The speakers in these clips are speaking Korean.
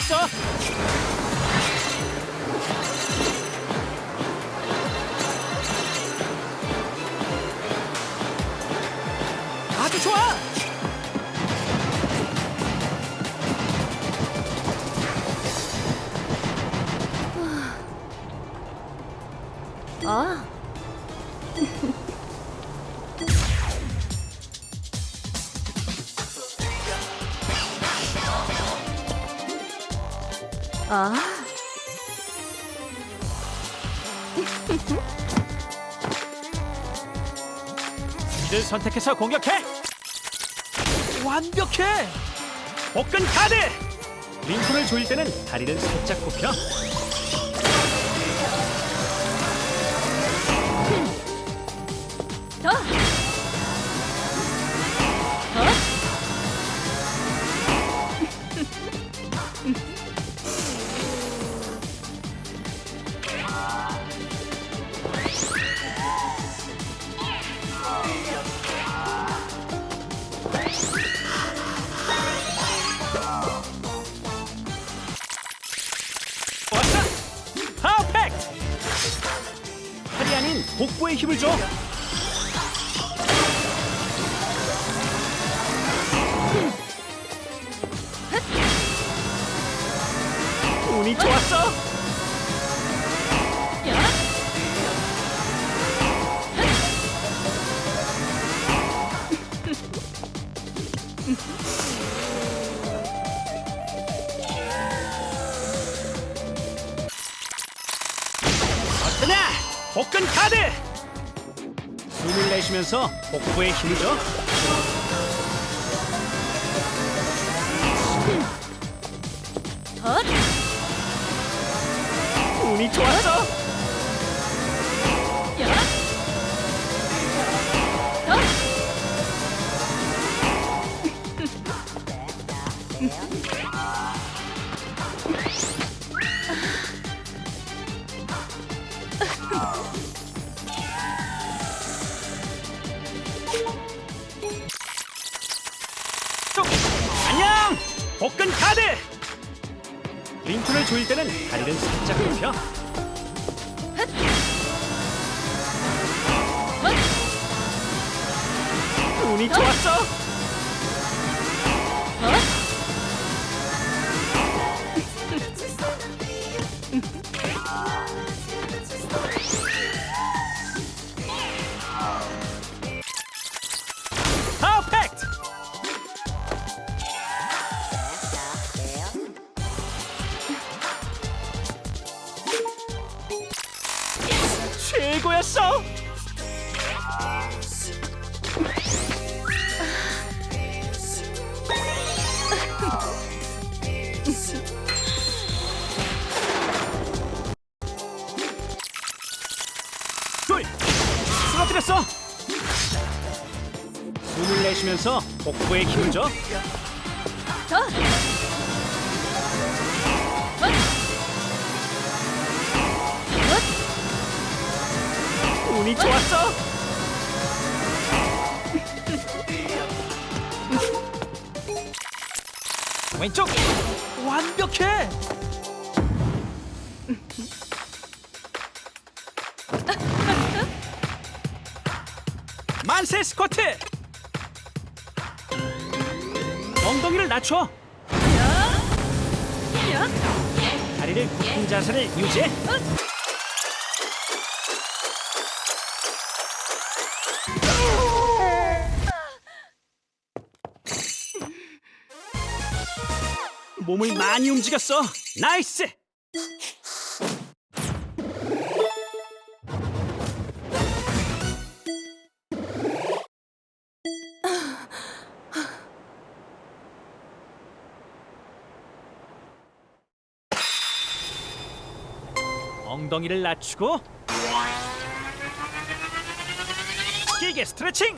잘했어. 아주 좋아. 아. 아. 이를 선택해서 공격해. 완벽해. 복근 카드. 링콘을 조일 때는 다리를 살짝 굽혀. 더. 더. 복부에 힘을 줘. 운이 좋았어. 야. 어떠냐? 복근 카드. 숨을 내쉬면서 복부에 힘을 줘. 더. 운이 좋았어. 링콘을 조일 때는 다리를 살짝 굽혀. 운이 좋았어. 복부에 힘을 줘. 더. 운이 좋았어. 왼쪽 완벽해. 만세 스쿼트. 낮춰. 야. 다리를 굽힌 자세를 유지해. 헛. 몸을 많이 움직였어. 나이스. 엉덩이를 낮추고 길게 스트레칭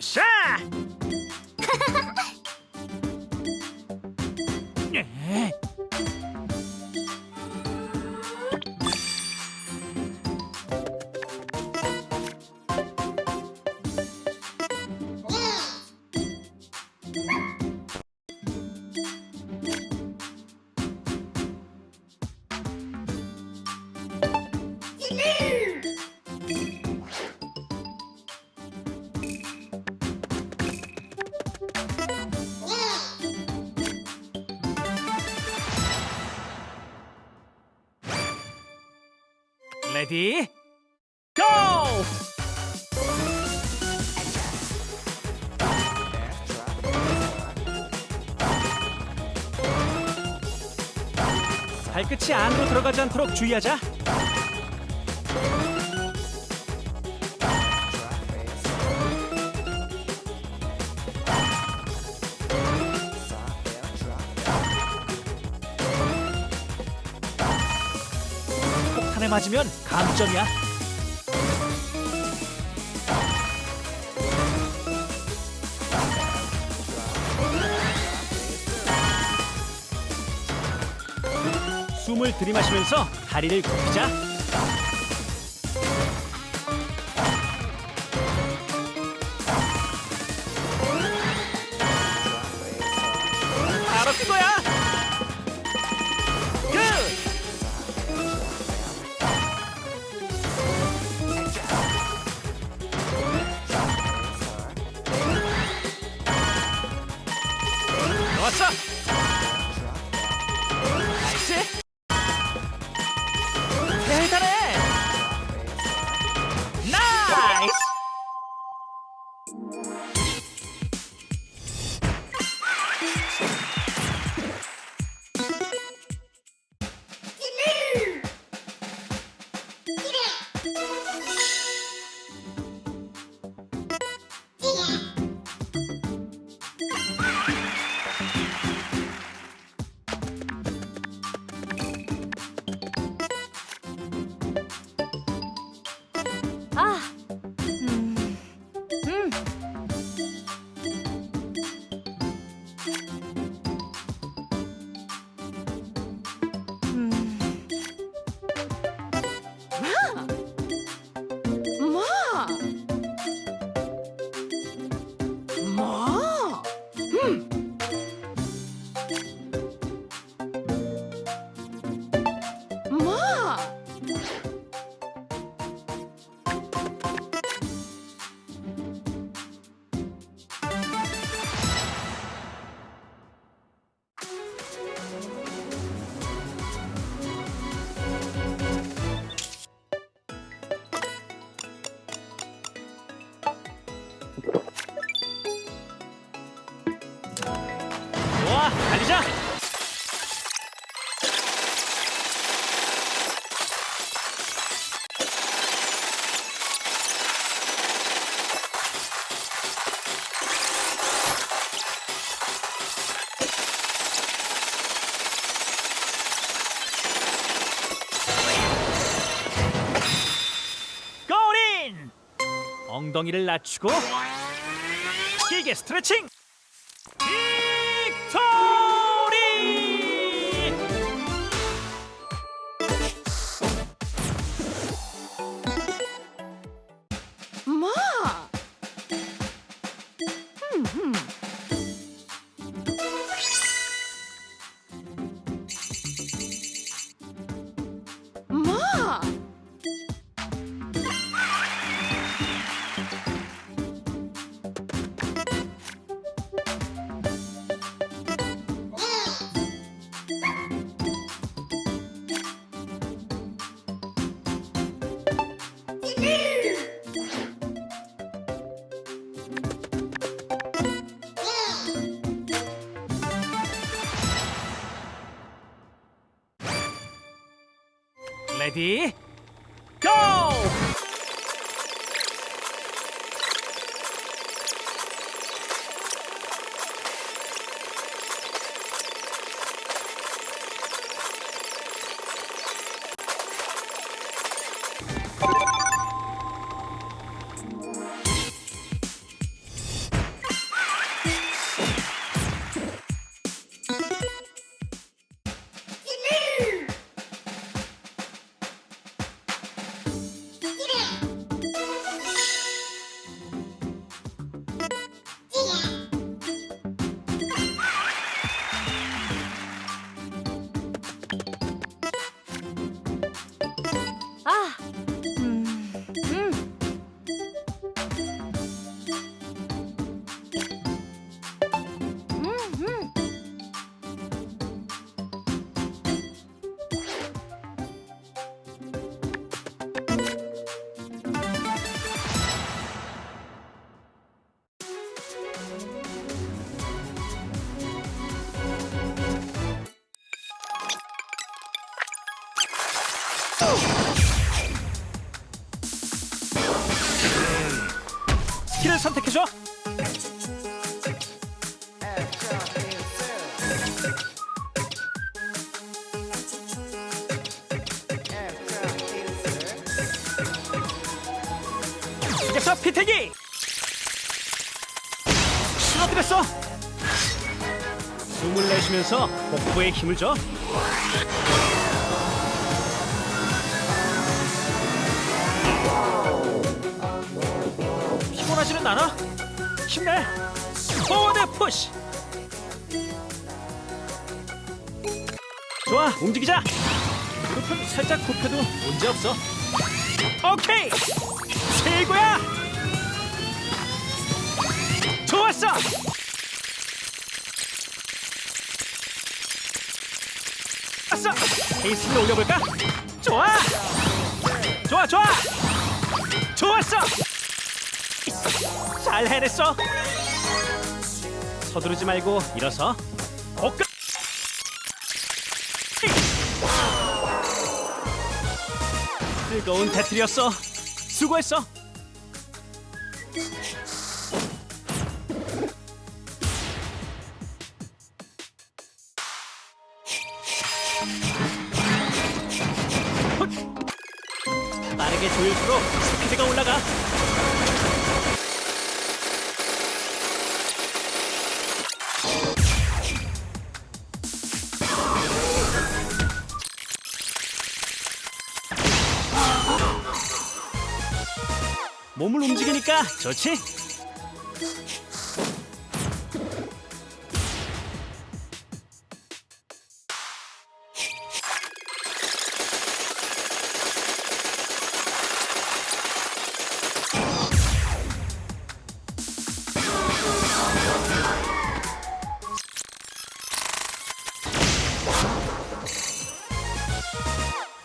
Shine! 레디 고! 발끝이 안으로 들어가지 않도록 주의하자. 폭탄에 맞으면 감점이야. 숨을 들이마시면서 다리를 굽히자. 엉덩이를 낮추고 길게 스트레칭 레디 스킬을 선택해줘. 숙여서 피태기. 쓰러뜨렸어. 숨을 내쉬면서 복부에 힘을 줘 피곤하지는 않아? 힘내. 포워드 푸시 좋아 움직이자. 무릎은 살짝 굽혀도 문제 없어. 오케이. 최고야. 좋았어. 왔어. 페이스를 올려볼까? 좋아. 좋아 좋아 잘 해냈어. 서두르지 말고 일어서. 복근! 뜨거운 배틀이었어. 수고했어 몸을 움직이니까 좋지?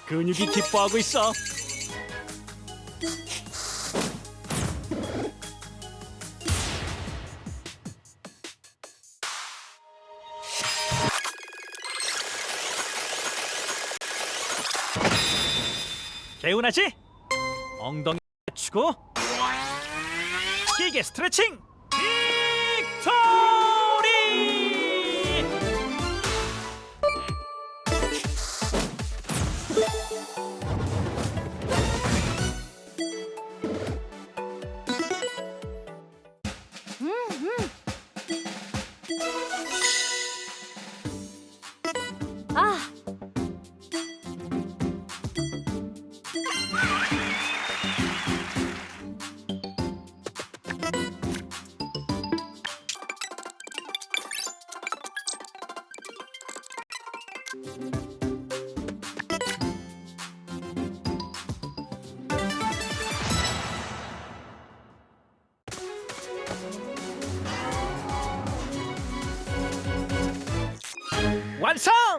근육이 기뻐하고 있어. 개운하지? 엉덩이 낮추고 길게 스트레칭 What's up?